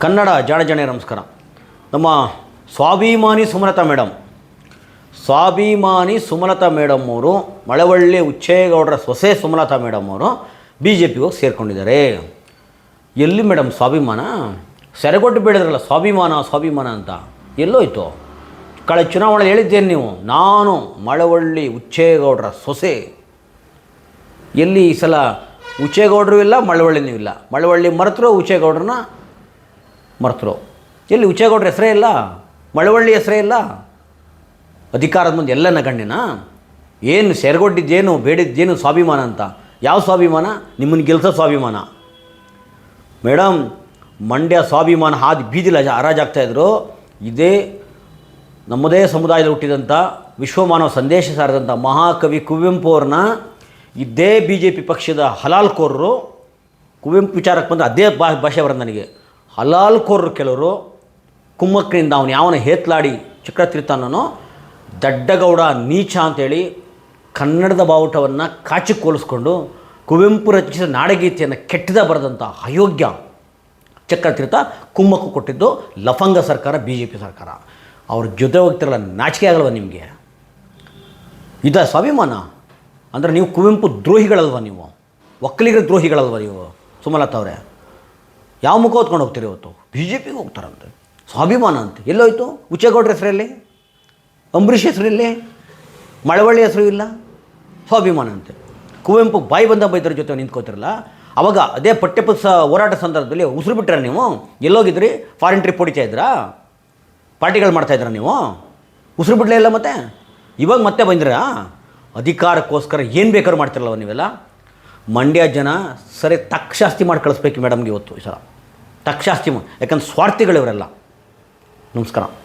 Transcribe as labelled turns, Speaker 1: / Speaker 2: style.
Speaker 1: ಕನ್ನಡ ಜಾಣಜಾಣೆ ನಮಸ್ಕಾರ. ನಮ್ಮ ಸ್ವಾಭಿಮಾನಿ ಸುಮಲತಾ ಮೇಡಮ್ ಸ್ವಾಭಿಮಾನಿ ಸುಮಲತಾ ಮೇಡಮ್ ಅವರು ಮಳವಳ್ಳಿ ಉಚ್ಚೇಗೌಡರ ಸೊಸೆ ಸುಮಲತಾ ಮೇಡಮ್ ಅವರು ಬಿ ಜೆ ಪಿಗೆ ಹೋಗಿ ಸೇರ್ಕೊಂಡಿದ್ದಾರೆ. ಎಲ್ಲಿ ಮೇಡಮ್ ಸ್ವಾಭಿಮಾನ? ಸೆರೆಗೊಟ್ಟು ಬೇಡಿದ್ರಲ್ಲ, ಸ್ವಾಭಿಮಾನ ಸ್ವಾಭಿಮಾನ ಅಂತ. ಎಲ್ಲೋಯ್ತು? ಕಳೆ ಚುನಾವಣೆ ಹೇಳಿದ್ದೇನೆ ನೀವು. ನಾನು ಮಳವಳ್ಳಿ ಉಚ್ಚೇಗೌಡರ ಸೊಸೆ. ಎಲ್ಲಿ ಈ ಸಲ ಉಚ್ಚೇಗೌಡರು ಇಲ್ಲ, ಮಳವಳ್ಳಿನೂ ಇಲ್ಲ. ಮಳವಳ್ಳಿ ಮರೆತರೂ ಉಚ್ಚೇಗೌಡ್ರನ್ನ ಮರೆತರು. ಎಲ್ಲಿ ಉಚ್ಚೇಗೌಡ್ರ ಹೆಸರೇ ಇಲ್ಲ? ಮಳವಳ್ಳಿ ಹೆಸರೇ ಇಲ್ಲ? ಅಧಿಕಾರದ ಮುಂದೆ ಎಲ್ಲ ನಗಣ್ಣಿನ ಏನು ಸೇರ್ಗೊಂಡಿದ್ದೇನು ಬೇಡಿದ್ದೇನು ಸ್ವಾಭಿಮಾನ ಅಂತ? ಯಾವ ಸ್ವಾಭಿಮಾನ? ನಿಮ್ಮನ್ನು ಗೆಲ್ಸೋ ಸ್ವಾಭಿಮಾನ. ಮೇಡಮ್ ಮಂಡ್ಯ ಸ್ವಾಭಿಮಾನ ಹಾದಿ ಬೀದಿಲ ಹರಾಜಾಗ್ತಾಯಿದ್ರು ಇದೇ ನಮ್ಮದೇ ಸಮುದಾಯದಲ್ಲಿ ಹುಟ್ಟಿದಂಥ ವಿಶ್ವಮಾನವ ಸಂದೇಶ ಸಾರಿದಂಥ ಮಹಾಕವಿ ಕುವೆಂಪು ಅವ್ರನ್ನ ಇದೇ ಬಿ ಜೆ ಪಿ ಪಕ್ಷದ ಹಲಾಲ್ಕೋರರು ಕುವೆಂಪು ವಿಚಾರಕ್ಕೆ ಬಂದು ಅದೇ ಭಾಷೆ ಬರೋದು ನನಗೆ. ಹಲಾಲ್ಕೋರರು ಕೆಲವರು ಕುಮ್ಮಕ್ಕಿನಿಂದ ಅವನು ಯಾವನ ಹೇತ್ಲಾಡಿ ಚಕ್ರತೀರ್ಥನೋ ದಡ್ಡಗೌಡ ನೀಚ ಅಂತೇಳಿ ಕನ್ನಡದ ಬಾವುಟವನ್ನು ಕಾಚಿಕೋಲಿಸ್ಕೊಂಡು ಕುವೆಂಪು ರಚಿಸಿದ ನಾಡಗೀತೆಯನ್ನು ಕೆಟ್ಟದ ಬರೆದಂಥ ಅಯೋಗ್ಯ ಚಕ್ರತೀರ್ಥ ಕುಮ್ಮಕ್ಕು ಕೊಟ್ಟಿದ್ದು ಲಫಂಗ ಸರ್ಕಾರ ಬಿ ಜೆ ಪಿ ಸರ್ಕಾರ. ಅವ್ರ ಜೊತೆ ಹೋಗ್ತಿರಲ್ಲ, ನಾಚಿಕೆ ಆಗಲ್ವ ನಿಮಗೆ? ಇದ ಸ್ವಾಭಿಮಾನ? ಅಂದರೆ ನೀವು ಕುವೆಂಪು ದ್ರೋಹಿಗಳಲ್ವ ನೀವು? ಒಕ್ಕಲಿಗರ ದ್ರೋಹಿಗಳಲ್ವ ನೀವು ಸುಮಲತಾ ಅವರೇ? ಯಾವ ಮುಖ ಹೊತ್ಕೊಂಡು ಹೋಗ್ತೀರಿ ಇವತ್ತು? ಬಿ ಜೆ ಪಿಗೆ ಹೋಗ್ತಾರಂತೆ. ಸ್ವಾಭಿಮಾನ ಅಂತ. ಎಲ್ಲೋಯ್ತು? ಉಚ್ಚೇಗೌಡ್ರ ಹೆಸರಲ್ಲಿ ಅಂಬರೀಷ್ ಹೆಸರಲ್ಲಿ ಮಳವಳ್ಳಿ ಹೆಸರು ಇಲ್ಲ? ಸ್ವಾಭಿಮಾನ ಅಂತೆ. ಕುವೆಂಪು ಬಾಯಿ ಬಂದ ಬೈದ್ರ ಜೊತೆ ನಿಂತ್ಕೋತಿರಲ್ಲ? ಅವಾಗ ಅದೇ ಪಠ್ಯಪುಸ್ತ ಹೋರಾಟ ಸಂದರ್ಭದಲ್ಲಿ ಉಸಿರು ಬಿಟ್ಟರೆ ನೀವು? ಎಲ್ಲೋಗಿದ್ರಿ? ಫಾರಿನ್ ಟ್ರಿಪ್ ಹೊಡಿತಾ ಇದ್ರಾ? ಪಾರ್ಟಿಗಳು ಮಾಡ್ತಾಯಿದ್ರ ನೀವು? ಉಸಿರು ಬಿಡಲೇ ಇಲ್ಲ ಮತ್ತೆ? ಇವಾಗ ಮತ್ತೆ ಬಂದಿರಾ? ಅಧಿಕಾರಕ್ಕೋಸ್ಕರ ಏನು ಬೇಕಾದ್ರೂ ಮಾಡ್ತಿರಲ್ಲ ನೀವೆಲ್ಲ? ಮಂಡ್ಯ ಜನ ಸರಿ ತಕ್ಷಾಸ್ತಿ ಮಾಡಿ ಕಳಿಸ್ಬೇಕು ಮೇಡಮ್ಗೆ ಇವತ್ತು ಈ ಸಲ. ತಕ್ಷಾಸ್ತಿ ಯಾಕಂದ್ರೆ ಸ್ವಾರ್ಥಿಗಳಿವರೆಲ್ಲ. ನಮಸ್ಕಾರ.